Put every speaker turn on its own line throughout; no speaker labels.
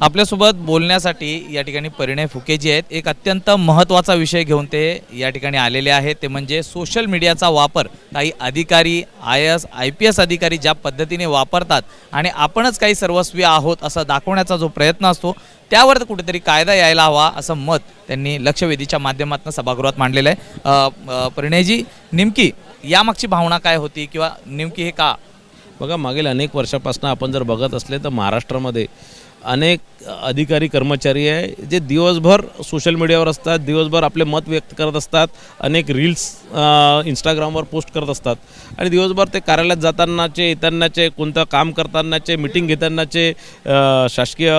आपल्यासोबत बोलण्यासाठी या ठिकाणी परिणय फुकेजी आहेत एक अत्यंत महत्त्वाचा विषय घेऊन ते या ठिकाणी आलेले आहेत. ते म्हणजे सोशल मीडियाचा वापर. काही अधिकारी I S I P S अधिकारी ज्या पद्धतीने वापरतात आणि आपणच काही सर्वस्वी आहोत असं दाखवण्याचा जो प्रयत्न असतो त्यावर कुठेतरी कायदा यायला हवा असं मत त्यांनी लक्षवेधीच्या माध्यमातून सभागृहात मांडलेलं आहे. परिणयजी नेमकी यामागची भावना काय होती किंवा नेमकी हे का?
बघा मागील अनेक वर्षापासून आपण जर बघत असले तर महाराष्ट्रामध्ये अनेक अधिकारी कर्मचारी आहे जे दिवसभर सोशल मीडियावर असतात दिवसभर आपले मत व्यक्त करत असतात अनेक रील्स इंस्टाग्रामवर पोस्ट करत असतात. आणि दिवसभर ते कार्यालयात जातानाचे येतानाचे कोणतं काम करतानाचे मिटिंग घेतानाचे शासकीय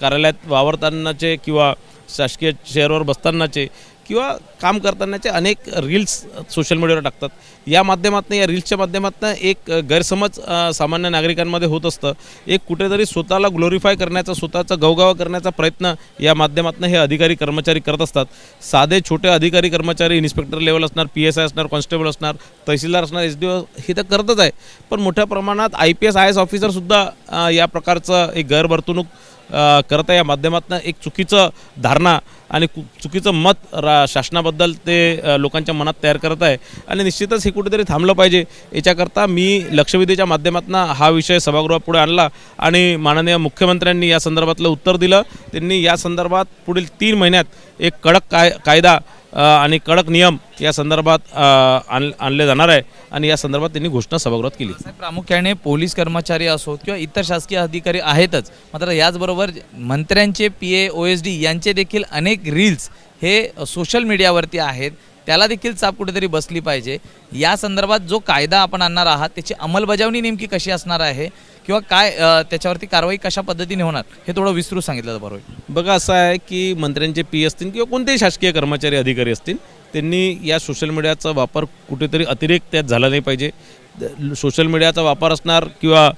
कार्यालयात वावरतानाचे किंवा शासकीय चेअरवर बसतानाचे किंवा काम करतानाचे अनेक रील्स सोशल मीडियावर टाकतात. या माध्यमातून या रील्सच्या माध्यमातून एक गैरसमज सामान्य नागरिकांमध्ये होत असतं. एक कुठेतरी स्वतःला ग्लोरीफाय करण्याचा स्वतःचा गवगावा करण्याचा प्रयत्न या माध्यमातून हे अधिकारी कर्मचारी करत असतात. साधे छोटे अधिकारी कर्मचारी इन्स्पेक्टर लेवल असणार पी एस आय असणार कॉन्स्टेबल असणार तहसीलदार असणार एस डी ओ हे तर करतच आहे. पण मोठ्या प्रमाणात I P S I S ऑफिसरसुद्धा या प्रकारचं एक गैरवर्तणूक करत आहे या माध्यमातून एक चुकीचं धारणा आणि कु- चुकीचं मत रा शासनाबद्दल ते लोकांच्या मनात तयार करत आहे. आणि निश्चितच हे कुठेतरी थांबलं पाहिजे. याच्याकरता मी लक्षवेधीच्या माध्यमातून हा विषय सभागृहापुढे आणला आणि माननीय मुख्यमंत्र्यांनी या संदर्भातलं उत्तर दिलं. त्यांनी या संदर्भात पुढील तीन महिन्यात एक कडक काय कायदा आणि कडक नियम या संदर्भात आण आणले जाणार आहे आणि या संदर्भात त्यांनी घोषणा सभागृहात केली.
प्रामुख्याने पोलीस कर्मचारी असोत किंवा इतर शासकीय अधिकारी आहेतच. मात्र याचबरोबर मंत्र्यांचे P A O S D यांचे देखील अनेक रील्स हे सोशल मीडियावरती आहेत. त्याला देखील चाप कुठेतरी बसली पाहिजे. या संदर्भात जो कायदा आपण आणणार आहात त्याची अंमलबजावणी नेमकी कशी असणार आहे? किंवा काय त्याच्यावरती कारवाई कशा पद्धतीने होणार हे थोडं विस्तृत सांगितलं तर बरं होईल
बघा असं आहे की मंत्र्यांचे पी असतील किंवा कोणतेही शासकीय कर्मचारी अधिकारी असतील त्यांनी या सोशल मीडियाचा वापर कुठेतरी अतिरेक त्यात झाला नाही पाहिजे. सोशल मीडियाचा वापर असणार किंवा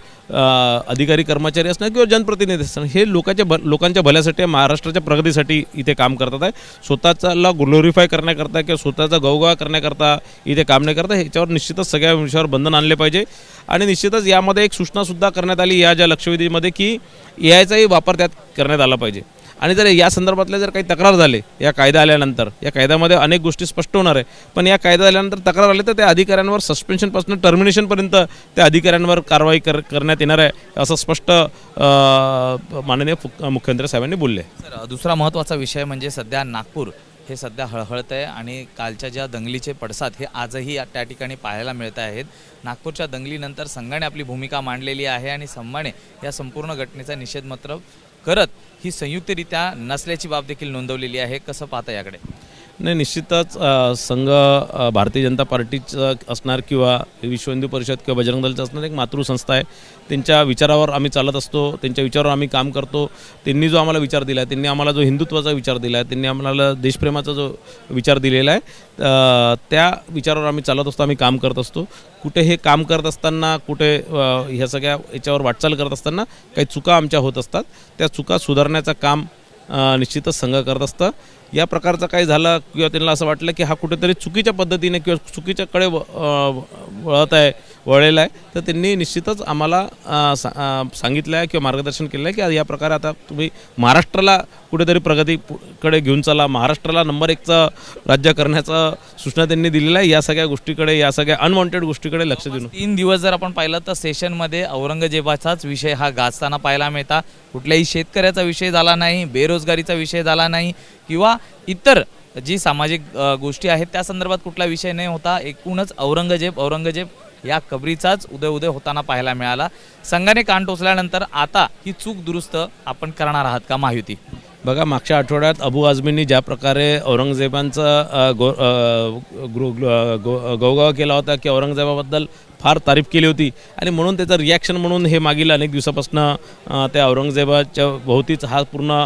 अधिकारी कर्मचारी असणार किंवा जनप्रतिनिधी असणार हे लोकांच्या भ लोकांच्या भल्यासाठी महाराष्ट्राच्या प्रगतीसाठी इथे काम करतात आहे. स्वतःचाला ग्लोरीफाय करण्याकरता किंवा स्वतःचा गवगा करण्याकरता इथे काम नाही करता ह्याच्यावर निश्चितच सगळ्या विषयावर बंधन आणले पाहिजे. आणि निश्चितच यामध्ये एक सूचनासुद्धा करण्यात आली या ज्या लक्षवेधीमध्ये की ए आयचाही वापर त्यात करण्यात आला पाहिजे. आणि जर या संदर्भातल्या जर काही तक्रार झाले या कायदा आल्यानंतर या कायद्यामध्ये अनेक गोष्टी स्पष्ट होणार आहे पण या कायदा आल्यानंतर तक्रार आली तर त्या अधिकाऱ्यांवर सस्पेन्शनपासून टर्मिनेशनपर्यंत त्या अधिकाऱ्यांवर कारवाई कर करण्यात येणार आहे असं स्पष्ट माननीय मुख्यमंत्री साहेबांनी बोलले.
सर दुसरा महत्त्वाचा विषय म्हणजे सध्या नागपूर हे सध्या हळहळत आहे आणि कालच्या ज्या दंगलीचे पडसाद हे आजही त्या ठिकाणी पाहायला मिळत आहेत. नागपूरच्या दंगलीनंतर संघाने आपली भूमिका मांडलेली आहे आणि संघाने या संपूर्ण घटनेचा निषेध मात्र करत ही संयुक्तरित्या नसल्याची बाब देखील नोंदवलेली आहे. कसं पाहता याकडे?
नाही निश्चितच संघ भारतीय जनता पार्टीचं असणार किंवा विश्व हिंदू परिषद किंवा बजरंग दलचं असणार एक मातृसंस्था आहे. त्यांच्या विचारावर आम्ही चालत असतो त्यांच्या विचारावर आम्ही काम करतो. त्यांनी जो आम्हाला विचार दिला आहे त्यांनी आम्हाला जो हिंदुत्वाचा विचार दिला आहे त्यांनी आम्हाला देशप्रेमाचा जो विचार दिलेला आहे त्या विचारावर आम्ही चालत असतो आम्ही काम करत असतो. कुठे हे काम करत असताना कुठे ह्या सगळ्या याच्यावर वाटचाल करत असताना काही चुका आमच्या होत असतात. त्या चुका सुधारण्याचं काम निश्चितच संघ करत असतं. या प्रकारचं काही झालं किंवा त्यांना असं वाटलं की हा कुठेतरी चुकीच्या पद्धतीने किंवा चुकीच्याकडे व- वळत आहे. वळलेला आहे. तर त्यांनी निश्चितच आम्हाला सा- सांगितलं आहे किंवा मार्गदर्शन केलं आहे की या प्रकारे आता तुम्ही महाराष्ट्राला कुठेतरी प्रगतीकडे घेऊन चला. महाराष्ट्राला नंबर एकचं राज्य करण्याचं सूचना त्यांनी दिलेलं आहे. या सगळ्या गोष्टीकडे या सगळ्या अनवॉन्टेड गोष्टीकडे लक्ष देऊन.
तीन दिवस जर आपण पाहिलं तर सेशनमध्ये औरंगजेबाचाच विषय हा गाजताना पाहायला मिळता. कुठल्याही शेतकऱ्याचा विषय झाला नाही बेरोजगारीचा विषय झाला नाही किंवा इतर जी सामाजिक गोष्टी आहेत त्या संदर्भात कुठला विषय नाही होता एकूणच औरंगजेब औरंगजेब या कबरीचाच उदय उदय होताना पाहायला मिळाला. संघाने कान टोचल्यानंतर आता ही चूक दुरुस्त आपण करणार आहात का महायुती
बघा मागच्या आठवड्यात अबू आझमींनी ज्या प्रकारे औरंगजेबांचा गो अ, गो- गौगाव केला होता की औरंगजेबाबद्दल फार तारीफ केली होती. आणि म्हणून त्याचं रिॲक्शन म्हणून हे मागील अनेक दिवसापासून त्या औरंगजेबाच्या भोवतीच हा पूर्ण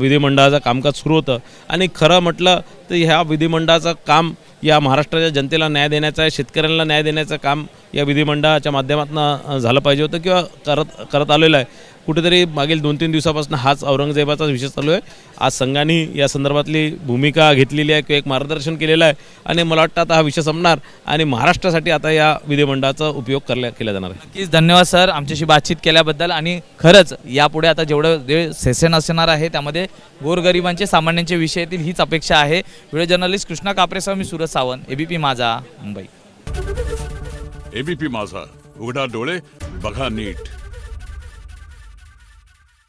विधिमंडळाचं कामकाज सुरू होतं. आणि खरं म्हटलं तर ह्या विधिमंडळाचं काम या महाराष्ट्राच्या जनतेला न्याय देण्याचं आहे शेतकऱ्यांना न्याय देण्याचं काम या विधिमंडळाच्या माध्यमातून झालं पाहिजे होतं किंवा करत करत आलेलं आहे. कुठेतरी मागील दोन तीन दिवसापासून हाच औरंगजेबाचा विषय चालू आहे. आज संघाने या संदर्भातली भूमिका घेतलेली आहे किंवा एक मार्गदर्शन केलेलं आहे. आणि मला वाटतं आता हा विषय संपणार. आणि महाराष्ट्रासाठी आता या विधिमंडळाचा माध्यमाचा उपयोग करल्या केला जाणार आहे.
नक्कीच. धन्यवाद सर. आमच्याशी बातचीत केल्याबद्दल आणि खरंच यापुढे आता जेवढं जे सेशन असणार आहे त्यामध्ये गोरगरिबांचे सामान्यांचे विषयातील हीच अपेक्षा आहे. व्हिडिओ जर्नलिस्ट कृष्णा कापरेसह मी सुरज सावंत एबीपी माझा मुंबई.
एबीपी माझा. उघडा डोळे बघा नीट.